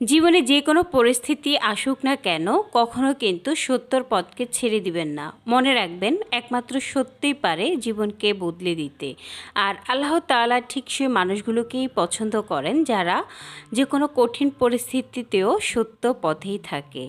জীবনে যে কোনো পরিস্থিতি আসুক না কেন, কখনো কিন্তু সত্যর পথকে ছেড়ে দিবেন না। মনে রাখবেন, একমাত্র সত্যই পারে জীবনকে বদলে দিতে। আর আল্লাহ তালা ঠিক সে মানুষগুলোকেই পছন্দ করেন যারা যে কোনো কঠিন পরিস্থিতিতেও সত্য পথেই থাকে।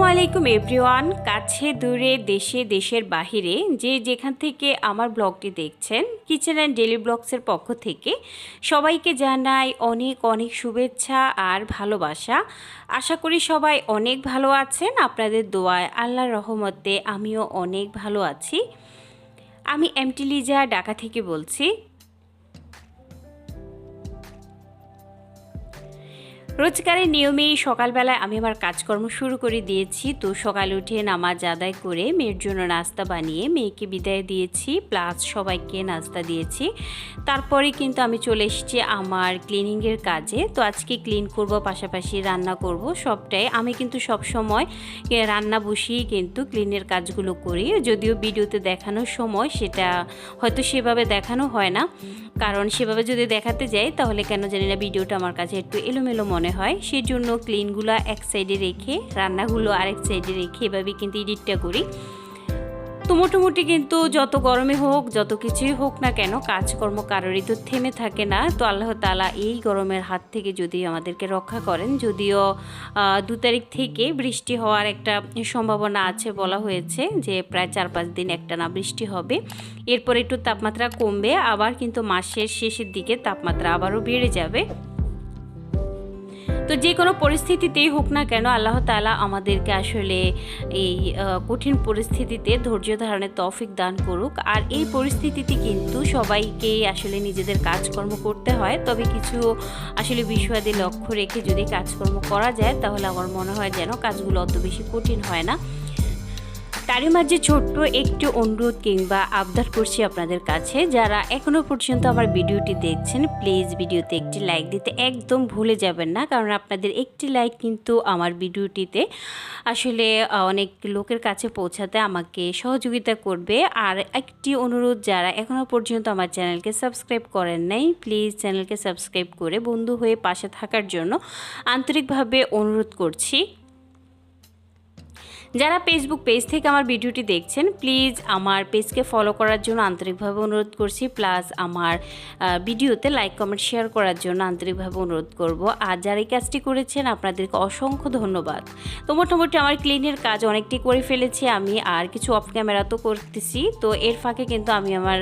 আসসালামু আলাইকুম এভরিওয়ান কাছে, দূরে, দেশে, দেশের বাহিরে যে যেখান থেকে আমার ব্লগটি দেখছেন কিচেন অ্যান্ড ডেলি ব্লগসের পক্ষ থেকে সবাইকে জানাই অনেক অনেক শুভেচ্ছা আর ভালোবাসা। আশা করি সবাই অনেক ভালো আছেন। আপনাদের দোয়ায় আল্লাহর রহমতে আমিও অনেক ভালো আছি। আমি এমটিলিজা ঢাকা থেকে বলছি। রোজগারের নিয়মেই সকালবেলায় আমি আমার কাজকর্ম শুরু করে দিয়েছি। তো সকাল উঠে নামাজ আদায় করে মেয়ের জন্য নাস্তা বানিয়ে মেয়েকে বিদায় দিয়েছি প্লাস সবাইকে নাস্তা দিয়েছি। তারপরে কিন্তু আমি চলে এসেছি আমার ক্লিনিংয়ের কাজে। তো আজকে ক্লিন করব, পাশাপাশি রান্না করব সবটাই। আমি কিন্তু সব সময় রান্না বসিয়েই কিন্তু ক্লিনের কাজগুলো করি। যদিও ভিডিওতে দেখানোর সময় সেটা হয়তো সেভাবে দেখানো হয় না। কারণ সেভাবে যদি দেখাতে যাই, তাহলে কেন জানি না ভিডিওটা আমার কাছে একটু এলোমেলো মনে হয় সেই জন্য ক্লিনগুলো এক সাইডে রেখে, রান্নাগুলো আরেক সাইডে রেখে এভাবে কিন্তু এডিটটা করি। তো মোটামুটি কিন্তু যত গরমে হোক, যত কিছুই হোক না কেন, কাজকর্ম কারোরই তো থেমে থাকে না। তো আল্লাহ তালা এই গরমের হাত থেকে যদি আমাদেরকে রক্ষা করেন, যদিও দু তারিখ থেকে বৃষ্টি হওয়ার একটা সম্ভাবনা আছে বলা হয়েছে যে, প্রায় চার পাঁচ দিন একটা না বৃষ্টি হবে। এরপর একটু তাপমাত্রা কমবে, আবার কিন্তু মাসের শেষের দিকে তাপমাত্রা আবারও বেড়ে যাবে। তো যে কোনো পরিস্থিতিতেই হোক না কেন আল্লাহ তালা আমাদেরকে আসলে এই কঠিন পরিস্থিতিতে ধৈর্য ধারণের তফিক দান করুক। আর এই পরিস্থিতিতে কিন্তু সবাইকেই আসলে নিজেদের কাজকর্ম করতে হয়। তবে কিছু আসলে বিষয়াদি লক্ষ্য রেখে যদি কাজকর্ম করা যায়, তাহলে আমার মনে হয় যেন কাজগুলো অত বেশি কঠিন হয় না। তারই মাঝে ছোট্ট একটি অনুরোধ কিংবা আবদার করছি আপনাদের কাছে। যারা এখনও পর্যন্ত আমার ভিডিওটি দেখছেন প্লিজ ভিডিওতে একটি লাইক দিতে একদম ভুলে যাবেন না, কারণ আপনাদের একটি লাইক কিন্তু আমার ভিডিওটিতে আসলে অনেক লোকের কাছে পৌঁছাতে আমাকে সহযোগিতা করবে। আর একটি অনুরোধ, যারা এখনও পর্যন্ত আমার চ্যানেলকে সাবস্ক্রাইব করেন নাই প্লিজ চ্যানেলকে সাবস্ক্রাইব করে বন্ধু হয়ে পাশে থাকার জন্য আন্তরিকভাবে অনুরোধ করছি। যারা ফেসবুক পেজ থেকে আমার ভিডিওটি দেখছেন প্লিজ আমার পেজকে ফলো করার জন্য আন্তরিকভাবে অনুরোধ করছি। প্লাস আমার ভিডিওতে লাইক কমেন্ট শেয়ার করার জন্য আন্তরিকভাবে অনুরোধ করব। আর যারা এই কাজটি করেছেন, আপনাদেরকে অসংখ্য ধন্যবাদ। তো মোটামুটি আমার ক্লিনের কাজ অনেকটি করে ফেলেছি আমি, আর কিছু অফ ক্যামেরা তো করতেছি। তো এর ফাঁকে কিন্তু আমি আমার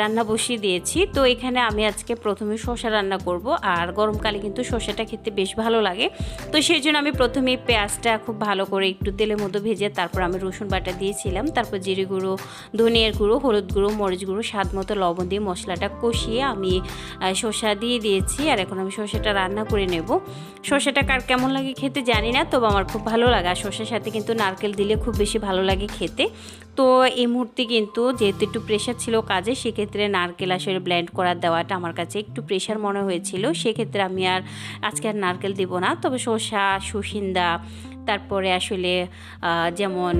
রান্না বসিয়ে দিয়েছি। তো এখানে আমি আজকে প্রথমে শসা রান্না করব, আর গরমকালে কিন্তু শসাটা খেতে বেশ ভালো লাগে। তো সেই জন্য আমি প্রথমে পেঁয়াজটা খুব ভালো করে একটু তেলের মধ্যে ভেজে তারপর আমি রসুন বাটা দিয়েছিলাম। তারপর জিরে গুঁড়ো, ধনিয়ার গুঁড়ো, হলুদ গুঁড়ো, মরিচ গুঁড়ো, স্বাদ মতো লবণ দিয়ে মশলাটা কষিয়ে আমি শসা দিয়ে দিয়েছি আর এখন আমি শসাটা রান্না করে নেব। শসাটা কার কেমন লাগে খেতে জানি না, তবে আমার খুব ভালো লাগে আর শসার সাথে কিন্তু নারকেল দিলে খুব বেশি ভালো লাগে খেতে। তো এই মুহূর্তে কিন্তু যেহেতু একটু প্রেশার ছিল কাজে, সেক্ষেত্রে নারকেল আসলে ব্ল্যান্ড করার দেওয়াটা আমার কাছে একটু প্রেশার মনে হয়েছিল। সেক্ষেত্রে আমি আর আজকে আর নারকেল দেবো না, তবে শসা সুসিন্দা তারপরে আসলে যেমন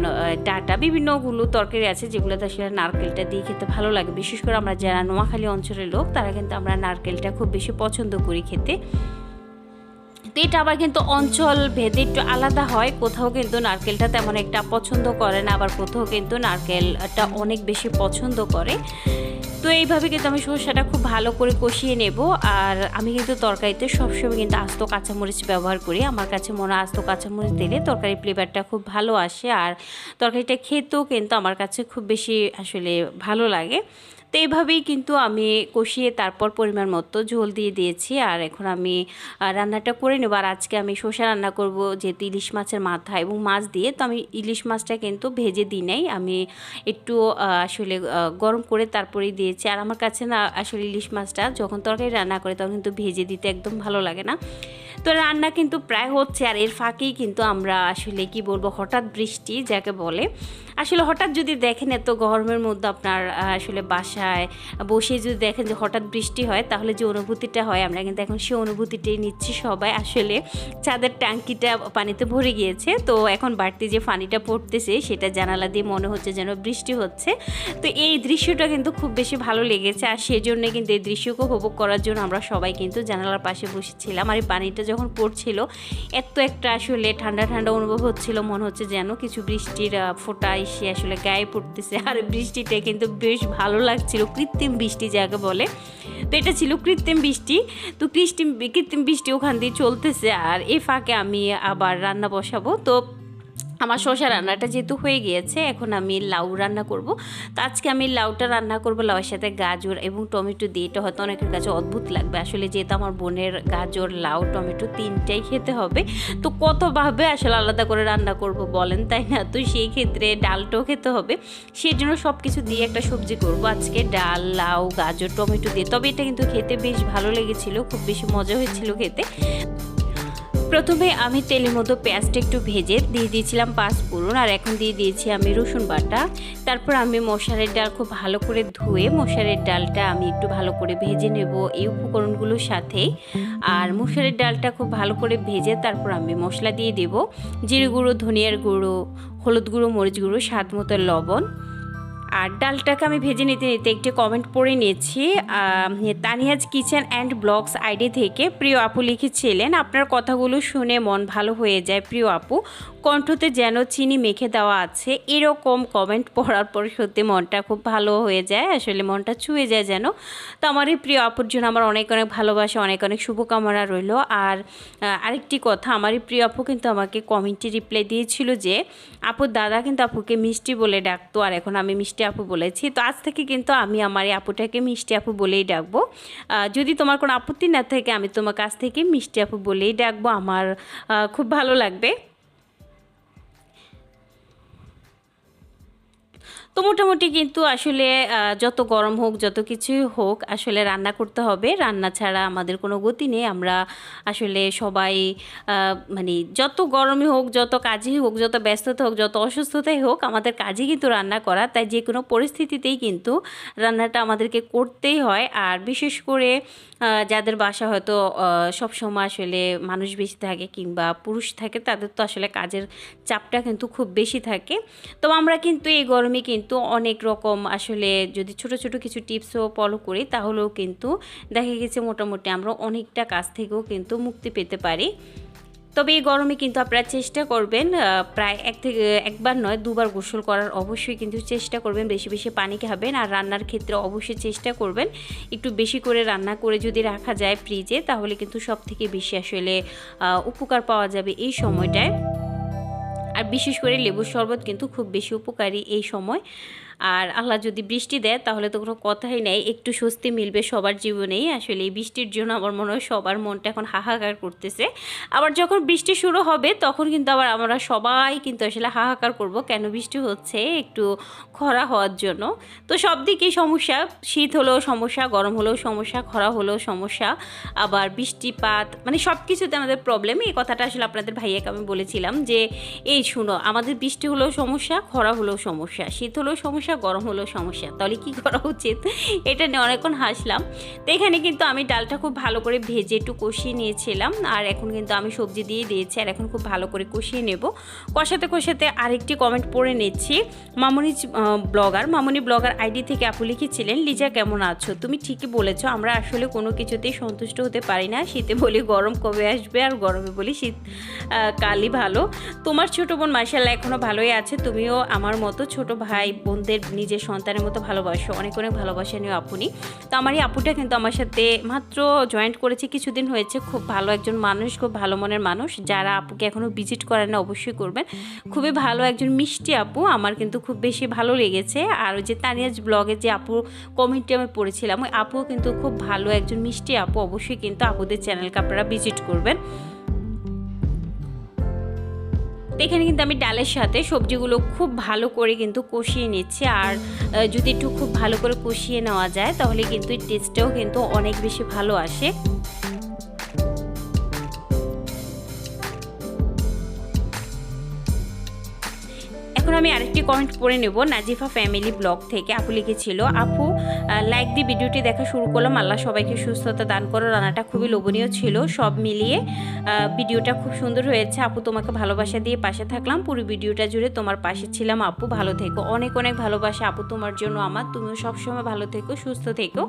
ডাটা বিভিন্নগুলো তরকারি আছে যেগুলোতে আসলে নারকেলটা দিয়ে খেতে ভালো লাগে। বিশেষ করে আমরা যারা নোয়াখালী অঞ্চলের লোক, তারা কিন্তু আমরা নারকেলটা খুব বেশি পছন্দ করি খেতে। তো এটা আবার কিন্তু অঞ্চল ভেদে একটু আলাদা হয়। কোথাও কিন্তু নারকেলটা তেমন একটা পছন্দ করে না, আবার কোথাও কিন্তু নারকেলটা অনেক বেশি পছন্দ করে। তো এইভাবে কিন্তু আমি সরষাটা খুব ভালো করে কষিয়ে নেব। আর আমি কিন্তু তরকারিতে সবসময় কিন্তু আস্ত কাঁচামরিচ ব্যবহার করি। আমার কাছে মনে আস্ত কাঁচামরিচ দিলে তরকারি ফ্লেভারটা খুব ভালো আসে। আর তরকারিটা খেতেও কিন্তু আমার কাছে খুব বেশি আসলে ভালো লাগে। তো এইভাবেই কিন্তু আমি কষিয়ে তারপর পরিমাণ মতো ঝোল দিয়ে দিয়েছি। আর এখন আমি রান্নাটা করে নেব। আর আজকে আমি শসা রান্না করব, যেহেতু ইলিশ মাছের মাথা এবং মাছ দিয়ে। তো আমি ইলিশ মাছটা কিন্তু ভেজে দিই নাই। আমি একটু আসলে গরম করে তারপরেই দিয়েছি। আর আমার কাছে না, আসলে ইলিশ মাছটা যখন তরকারি রান্না করে তখন কিন্তু ভেজে দিতে একদম ভালো লাগে না। তো রান্না কিন্তু প্রায় হচ্ছে। আর এর ফাঁকেই কিন্তু আমরা আসলে কি বলব, হঠাৎ বৃষ্টি, যাকে বলে আসলে হঠাৎ যদি দেখেন এত গরমের মধ্যে আপনার আসলে বাসায় বসে যদি দেখেন যে হঠাৎ বৃষ্টি হয়, তাহলে যে অনুভূতিটা হয়, আমরা কিন্তু এখন সেই অনুভূতিটাই নিচ্ছি সবাই। আসলে চাঁদের ট্যাঙ্কিটা পানিতে ভরে গিয়েছে, তো এখন বাড়তি যে পানিটা পড়তেছে, সেটা জানালা দিয়ে মনে হচ্ছে যেন বৃষ্টি হচ্ছে। তো এই দৃশ্যটা কিন্তু খুব বেশি ভালো লেগেছে, আর সেই জন্য কিন্তু এই দৃশ্যকে উপভোগ করার জন্য আমরা সবাই কিন্তু জানালার পাশে বসেছিলাম। আর এই পানিটা যখন পড়ছিল, এত একটা আসলে ঠান্ডা ঠান্ডা অনুভব হচ্ছিল, মনে হচ্ছে যেন কিছু বৃষ্টির ফোঁটা এসে আসলে গায়ে পড়তেছে আর বৃষ্টিটা কিন্তু বেশ ভালো লাগছিল, কৃত্রিম বৃষ্টি যাকে বলে। তো এটা ছিল কৃত্রিম বৃষ্টি। তো কৃত্রিম কৃত্রিম বৃষ্টি ওখান দিয়ে চলতেছে আর এ ফাঁকে আমি আবার রান্না বসাবো। তো আমার শসা রান্নাটা যেহেতু হয়ে গিয়েছে, এখন আমি লাউ রান্না করব। তো আজকে আমি লাউটা রান্না করব, লাউয়ের সাথে গাজর এবং টমেটো দিয়ে। এটা হয়তো অনেকের কাছে অদ্ভুত লাগবে। আসলে যেহেতু আমার বোনের গাজর, লাউ, টমেটো তিনটাই খেতে হবে, তো কতভাবে আসলে আলাদা করে রান্না করব বলেন? তাই না? তো সেই ক্ষেত্রে ডালটাও খেতে হবে। সেই জন্য সব কিছু দিয়ে একটা সবজি করব। আজকে ডাল, লাউ, গাজর, টমেটো দিয়ে। তবে এটা কিন্তু খেতে বেশ ভালো লেগেছিল, খুব বেশি মজা হয়েছিল খেতে। প্রথমে আমি তেলের মতো পেঁয়াজটা একটু ভেজে দিয়ে দিয়েছিলাম পাঁচ ফোড়ন, আর এখন দিয়ে দিয়েছি আমি রসুন বাটা। তারপর আমি মশারের ডাল খুব ভালো করে ধুয়ে মশারের ডালটা আমি একটু ভালো করে ভেজে নেব এই উপকরণগুলোর সাথে। আর মশারের ডালটা খুব ভালো করে ভেজে তারপর আমি মশলা দিয়ে দেব। জিরে গুঁড়ো, ধনিয়ার গুঁড়ো, হলুদ গুঁড়ো, মরিচ গুঁড়ো, স্বাদ মতো লবণ। আর ডালটাকে আমি ভেজে নিতে নিতে একটি কমেন্ট পড়ে নিয়েছি Tania's kitchen and blogs ID থেকে প্রিয় আপু লিখেছিলেন, আপনার কথাগুলো শুনে মন ভালো হয়ে যায় প্রিয় আপু। কণ্ঠতে যেন চিনি মেখে দেওয়া আছে। এরকম কমেন্ট পড়ার পর সত্যি মনটা খুব ভালো হয়ে যায়, আসলে মনটা ছুঁয়ে যায় যেন। তো আমার এই প্রিয় আপুর জন্য আমার অনেক অনেক ভালোবাসা, অনেক অনেক শুভকামনা রইল। আর আরেকটি কথা, আমার এই প্রিয় আপু কিন্তু আমাকে কমেন্টে রিপ্লাই দিয়েছিল যে আপুর দাদা কিন্তু আপুকে মিষ্টি বলে ডাকতো, আর এখন আমি মিষ্টি আপু বলেছি। তো আজ থেকে কিন্তু আমি আমার এই আপুটাকে মিষ্টি আপু বলেই ডাকবো। যদি তোমার কোনো আপত্তি না থাকে, আমি তোমার কাছ থেকে মিষ্টি আপু বলেই ডাকবো। আমার খুব ভালো লাগবে। তো মোটামুটি কিন্তু আসলে যত গরম হোক, যত কিছুই হোক, আসলে রান্না করতে হবে। রান্না ছাড়া আমাদের কোনো গতি নেই। আমরা আসলে সবাই মানে যত গরমই হোক, যত কাজই হোক, যত ব্যস্ততা হোক, যত অসুস্থতাই হোক, আমাদের কাজই কিন্তু রান্না করা। তাই যে কোনো পরিস্থিতিতেই কিন্তু রান্নাটা আমাদেরকে করতেই হয়। আর বিশেষ করে যাদের বাসা হয়তো সবসময় আসলে মানুষ বেশি থাকে কিংবা পুরুষ থাকে, তাদের তো আসলে কাজের চাপটা কিন্তু খুব বেশি থাকে। তো আমরা কিন্তু এই গরমে কিন্তু অনেক রকম আসলে যদি ছোট ছোট কিছু টিপসও ফলো করি, তাহলেও কিন্তু দেখা গেছে মোটামুটি আমরা অনেকটা কাজ থেকেও কিন্তু মুক্তি পেতে পারি। তবে এই গরমে কিন্তু আপনারা চেষ্টা করবেন প্রায় এক থেকে একবার নয়, দুবার গোসল করার অবশ্যই কিন্তু চেষ্টা করবেন, বেশি বেশি পানি খাবেন। আর রান্নার ক্ষেত্রে অবশ্যই চেষ্টা করবেন, একটু বেশি করে রান্না করে যদি রাখা যায় ফ্রিজে তাহলে কিন্তু সব থেকে বেশি আসলে উপকার পাওয়া যাবে এই সময়টায়। আর বিশেষ করে লেবুর শরবত কিন্তু খুব বেশি উপকারী এই সময়। আর আল্লাহ যদি বৃষ্টি দেয়, তাহলে তো কোনো কথাই নেই। একটু স্বস্তি মিলবে সবার জীবনেই। আসলে এই বৃষ্টির জন্য আমার মনে হয় সবার মনটা এখন হাহাকার করতেছে। আবার যখন বৃষ্টি শুরু হবে, তখন কিন্তু আবার আমরা সবাই কিন্তু আসলে হাহাকার করব, কেন বৃষ্টি হচ্ছে? একটু খরা হওয়ার জন্য। তো সব দিকেই সমস্যা। শীত হলেও সমস্যা, গরম হলেও সমস্যা, খরা হলেও সমস্যা। আবার বৃষ্টিপাত মানে সব কিছুতে আমাদের প্রবলেম এই কথাটা আসলে আপনাদের ভাইয়াকে আমি বলেছিলাম যে, এই শুনো, আমাদের বৃষ্টি হলেও সমস্যা, খরা হলেও সমস্যা, শীত হলেও সমস্যা গরম হলেও সমস্যা, তাহলে কি করা উচিত? এটা নিয়ে অনেকক্ষণ হাসলাম। তো এখানে কিন্তু আমি ডালটা খুব ভালো করে ভেজে একটু কষিয়ে নিয়েছিলাম, আর এখন কিন্তু আমি সবজি দিয়ে দিয়েছি, আর এখন খুব ভালো করে কষিয়ে নেব। কষাতে কষাতে আরেকটি কমেন্ট পড়ে নিচ্ছি। Mamoni blogger Mamoni blogger ID থেকে আপু লিখেছিলেন, লিজা কেমন আছো? তুমি ঠিকই বলেছ, আমরা আসলে কোনো কিছুতেই সন্তুষ্ট হতে পারি না। শীতে বলি গরম কবে আসবে, আর গরমে বলি শীত কালই ভালো। তোমার ছোট বোন মার্শাল্লাহ এখনও ভালোই আছে, তুমিও আমার মতো ছোট ভাই বোনদের নিজের সন্তানের মতো ভালোবাসো, অনেক অনেক ভালোবাসা নিও আপনি। তো আমার এই আপুটা কিন্তু আমার সাথে মাত্র জয়েন্ট করেছে, কিছুদিন হয়েছে। খুব ভালো একজন মানুষ, খুব ভালো মনের মানুষ। যারা আপুকে এখনও ভিজিট করেন না, অবশ্যই করবেন। খুবই ভালো একজন মিষ্টি আপু, আমার কিন্তু খুব বেশি ভালো লেগেছে। আর ওই যে তানিয়াজ ব্লগে যে আপু কমেন্টে আমি পড়েছিলাম, ওই আপুও কিন্তু খুব ভালো একজন মিষ্টি আপু। অবশ্যই কিন্তু আপুদের চ্যানেলকে আপনারা ভিজিট করবেন। তো এখানে কিন্তু আমি ডালের সাথে সবজিগুলো খুব ভালো করে কিন্তু কষিয়ে নিচ্ছি। আর যদি একটু খুব ভালো করে কষিয়ে নেওয়া যায়, তাহলে কিন্তু এই টেস্টটাও কিন্তু অনেক বেশি ভালো আসে। এখন আমি আরেকটি কমেন্ট পড়ে নেব নাজিফা ফ্যামিলি ব্লগ থেকে। আপু লিখেছিল, আপু লাইক দি ভিডিওটি দেখা শুরু করলাম। আল্লাহ সবাইকে সুস্থতা দান করো। রান্নাটা খুবই লোভনীয় ছিল। সব মিলিয়ে ভিডিওটা খুব সুন্দর হয়েছে। আপু তোমাকে ভালোবাসা দিয়ে পাশে থাকলাম। পুরো ভিডিওটা জুড়ে তোমার পাশে ছিলাম। আপু ভালো থেকো। অনেক অনেক ভালোবাসা। আপু তোমার জন্য আমার। তুমিও সবসময় ভালো থেকো, সুস্থ থেকো।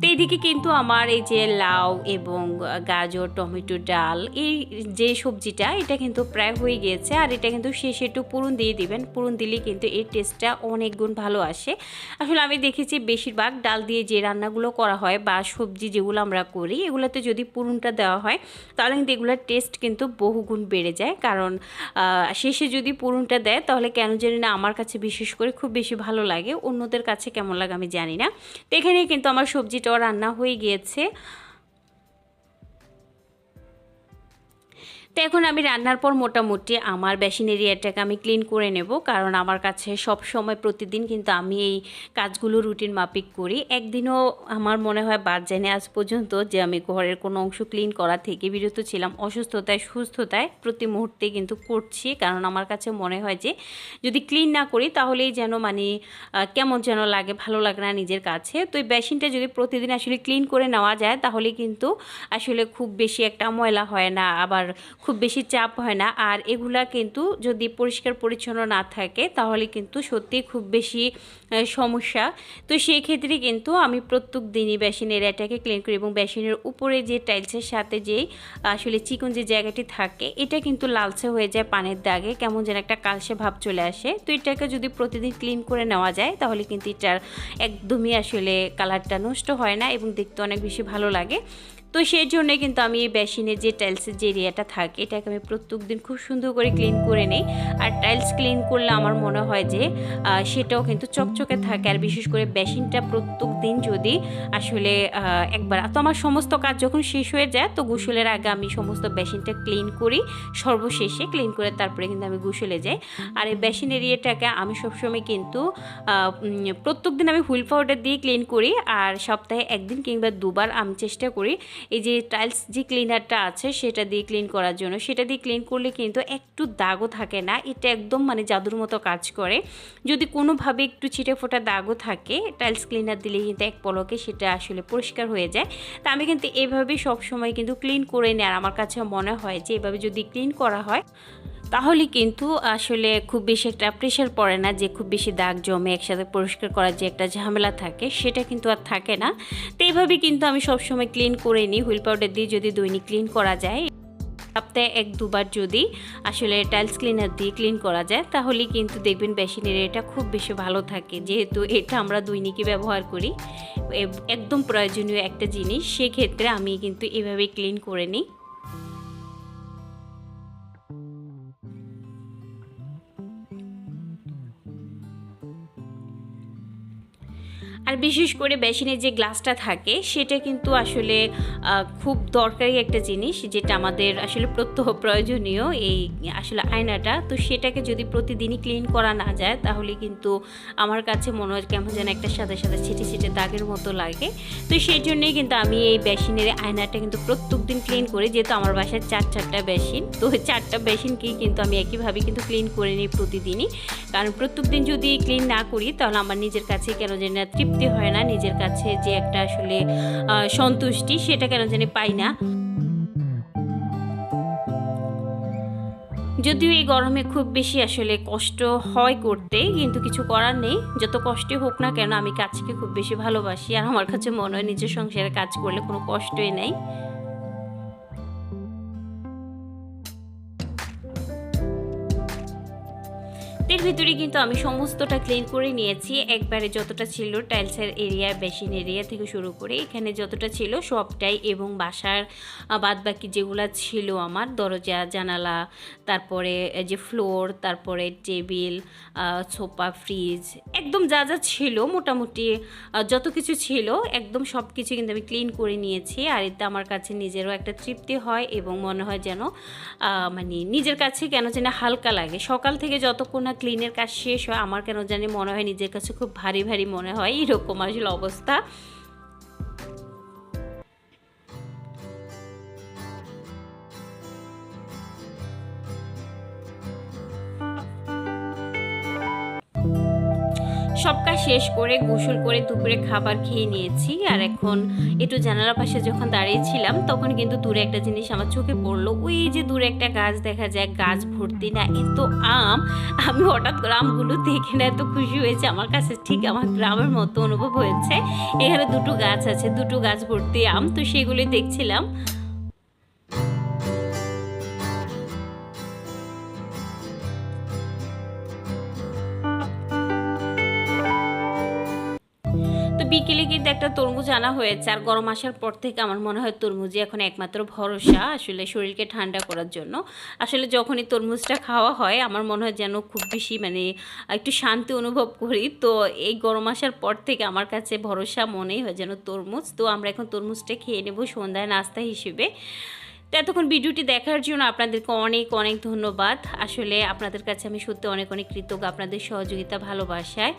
তো এইদিকে কিন্তু আমার এই যে লাউ এবং গাজর, টমেটো, ডাল, এই যে সবজিটা, এটা কিন্তু প্রায় হয়ে গিয়েছে। আর এটা কিন্তু শেষে একটু পুরন দিয়ে দিবেন। পুরন দিলে কিন্তু এর টেস্টটা অনেক গুণ ভালো আসে। আসলে আমি দেখেছি বেশিরভাগ ডাল দিয়ে যে রান্নাগুলো করা হয় বা সবজি যেগুলো আমরা করি, এগুলোতে যদি পুরনটা দেওয়া হয়, তাহলে কিন্তু এগুলোর টেস্ট কিন্তু বহুগুণ বেড়ে যায়। কারণ শেষে যদি পুরনটা দেয়, তাহলে কেন জানি না আমার কাছে বিশেষ করে খুব বেশি ভালো লাগে। অন্যদের কাছে কেমন লাগে আমি জানি না। তো এখানে কিন্তু আমার সবজিটাও রান্না হয়ে গিয়েছে। তো এখন আমি রান্নার পর মোটামুটি আমার বেসিন এরিয়াটাকে আমি ক্লিন করে নেব। কারণ আমার কাছে সব সময় প্রতিদিন কিন্তু আমি এই কাজগুলো রুটিন মাফিক করি। একদিনও আমার মনে হয় বাদ যায়নি আজ পর্যন্ত যে আমি ঘরের কোনো অংশ ক্লিন করা থেকে বিরত ছিলাম। অসুস্থতায় সুস্থতায় প্রতি মুহূর্তে কিন্তু করছি। কারণ আমার কাছে মনে হয় যে যদি ক্লিন না করি তাহলেই যেন মানে কেমন যেন লাগে, ভালো লাগে না নিজের কাছে। তো এই বেসিনটা যদি প্রতিদিন আসলে ক্লিন করে নেওয়া যায় তাহলে কিন্তু আসলে খুব বেশি একটা ময়লা হয় না। আবার খুব বেশি চাপ হয় না। আর এগুলা কিন্তু যদি পরিষ্কার পরিচ্ছন্ন না থাকে, তাহলে কিন্তু সত্যি খুব বেশি সমস্যা। তো সেই ক্ষেত্রে কিন্তু আমি প্রত্যেক দিনই বেসিনের এটাকে ক্লিন করি এবং বেসিনের উপরে যে টাইলসের সাথে যে, আসলে চিকন যে জায়গাটি থাকে, এটা কিন্তু লালচে হয়ে যায় পানের দাগে। কেমন যেন একটা কালসে ভাব চলে আসে। তো এটাকে যদি প্রতিদিন ক্লিন করে নেওয়া যায়, তাহলে কিন্তু এটার একদমই আসলে কালারটা নষ্ট হয় না এবং দেখতে অনেক বেশি ভালো লাগে। তো সেই জন্য কিন্তু আমি এই বেসিনের যে টাইলসের যে এরিয়াটা থাকে, এটাকে আমি প্রত্যেক দিন খুব সুন্দর করে ক্লিন করে নিই। আর টাইলস ক্লিন করলে আমার মনে হয় যে সেটাও কিন্তু চকচকে থাকে। আর বিশেষ করে বেসিনটা প্রত্যেক দিন যদি আসলে একবার, তো আমার সমস্ত কাজ যখন শেষ হয়ে যায়, তো গোসলের আগে আমি সমস্ত বেসিনটা ক্লিন করি। সর্বশেষে ক্লিন করে তারপরে কিন্তু আমি গোসলে যাই। আর এই বেসিন এরিয়াটাকে আমি সবসময় কিন্তু প্রত্যেক দিন আমি হুইল পাউডার দিয়ে ক্লিন করি। আর সপ্তাহে একদিন কিংবা দুবার আমি চেষ্টা করি এই যে টাইলস যে ক্লিনারটা আছে, সেটা দিয়ে ক্লিন করার জন্য। সেটা দিয়ে ক্লিন করলে কিন্তু একটু দাগও থাকে না। এটা একদম মানে জাদুর মতো কাজ করে। যদি কোনোভাবে একটু ছিটে ফোটা দাগও থাকে টাইলস ক্লিনার দিলে কিন্তু এক পলকে সেটা আসলে পরিষ্কার হয়ে যায়। তা আমি কিন্তু এভাবেই সবসময় কিন্তু ক্লিন করে নেয় আর আমার কাছে মনে হয় যে এভাবে যদি ক্লিন করা হয় তাহলে কিন্তু আসলে খুব বেশি একটা প্রেশার পড়ে না যে খুব বেশি দাগ জমে একসাথে পরিষ্কার করার যে একটা ঝামেলা থাকে সেটা কিন্তু আর থাকে না। তো এইভাবে কিন্তু আমি সবসময় ক্লিন করে নিই হুইল পাউডার দিয়ে যদি দৈনিক ক্লিন করা যায়, সপ্তাহে এক দুবার যদি আসলে টাইলস ক্লিনার দিয়ে ক্লিন করা যায়, তাহলে কিন্তু দেখবেন বেসিনের এটা খুব বেশি ভালো থাকে। যেহেতু এটা আমরা দৈনিকই ব্যবহার করি একদম প্রয়োজনীয় একটা জিনিস, সেক্ষেত্রে আমি কিন্তু এভাবে ক্লিন করে নিই। বিশেষ করে বেসিনের যে গ্লাসটা থাকে, সেটা কিন্তু আসলে খুব দরকারি একটা জিনিস যেটা আমাদের আসলে প্রত্যহ প্রয়োজনীয় এই আসলে আয়নাটা। তো সেটাকে যদি প্রতিদিনই ক্লিন করা না যায়, তাহলে কিন্তু আমার কাছে মনে হয় কেমন যেন একটা সাদা সাদা ছিটে ছিটে দাগের মতো লাগে। তো সেই জন্যই কিন্তু আমি এই বেসিনের আয়নাটা কিন্তু প্রত্যেক দিন ক্লিন করি, যেহেতু আমার বাসায় চার চারটা বেসিন। তো চারটা বেসিনকেই কিন্তু আমি একইভাবে কিন্তু ক্লিন করে নিই প্রতিদিনই। কারণ প্রত্যেক দিন যদি ক্লিন না করি, তাহলে আমার নিজের কাছে কেন জানি না তৃপ্তি হয়। না নিজের কাছে যে একটা আসলে সন্তুষ্টি সেটা কেন জানি পাই না। যদিও এই গরমে খুব বেশি আসলে কষ্ট হয় করতে, কিন্তু কিছু করার নেই। যত কষ্টই হোক না কেন আমি কাজকে খুব বেশি ভালোবাসি। আর আমার কাছে মনে হয় নিজের সংসারে কাজ করলে কোনো কষ্টই নেই। ভিতরে কিন্তু আমি সমস্তটা ক্লিন করে নিয়েছি। একবারে যতটা ছিল টাইলসের এরিয়া বেসিন এরিয়া থেকে শুরু করে এখানে যতটা ছিল সবটাই এবং বাসার বাদ বাকি যেগুলো ছিল আমার, দরজা, জানালা, তারপরে যে ফ্লোর তারপরে টেবিল সোফা ফ্রিজ একদম যা যা ছিল মোটামুটি যত কিছু ছিল একদম সব কিছু কিন্তু আমি ক্লিন করে নিয়েছি। আর এতে আমার কাছে নিজেরও একটা তৃপ্তি হয় এবং মনে হয় যেন মানে নিজের কাছে কেন যেন হালকা লাগে। সকাল থেকে যতক্ষণ না ক্লিনের কাজ শেষ হয়, আমার কেন জানি মনে হয় নিজের কাছে খুব ভারী ভারী মনে হয়, এরকম আসলে অবস্থা। সব কাজ শেষ করে গোসল করে দুপুরে খাবার খেয়ে নিয়েছি। আর এখন একটু জানালার পাশে যখন দাঁড়িয়েছিলাম তখন কিন্তু দূরে একটা জিনিস আমার চোখে পড়ল। ওই যে দূরে একটা গাছ দেখা যায়, গাছ ভর্তি না এত আম। আমি হঠাৎ করে আমগুলো দেখে না, এত খুশি হয়েছে। আমার কাছে ঠিক আমার গ্রামের মতো অনুভব হয়েছে। এখানে দুটো গাছ আছে, দুটো গাছ ভর্তি আম, তো সেগুলি দেখছিলাম। আনা হয়েছে আর গরম আসার পর থেকে আমার মনে হয় তরমুজই এখন একমাত্র ভরসা আসলে শরীরকে ঠান্ডা করার জন্য। আসলে যখনই তরমুজটা খাওয়া হয় আমার মনে হয় যেন খুব বেশি মানে একটু শান্তি অনুভব করি। তো এই গরম আসার পর থেকে আমার কাছে ভরসা মনেই হয় যেন তরমুজ। তো আমরা এখন তরমুজটা খেয়ে নেব সন্ধ্যায় নাস্তা হিসেবে। এতক্ষণ ভিডিওটি দেখার জন্য আপনাদেরকে অনেক অনেক ধন্যবাদ। আসলে আপনাদের কাছে আমি সত্যি অনেক অনেক কৃতজ্ঞ আপনাদের সহযোগিতা, ভালোবাসায়।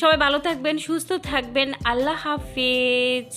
সবাই ভালো থাকবেন, সুস্থ থাকবেন। আল্লাহ হাফিজ।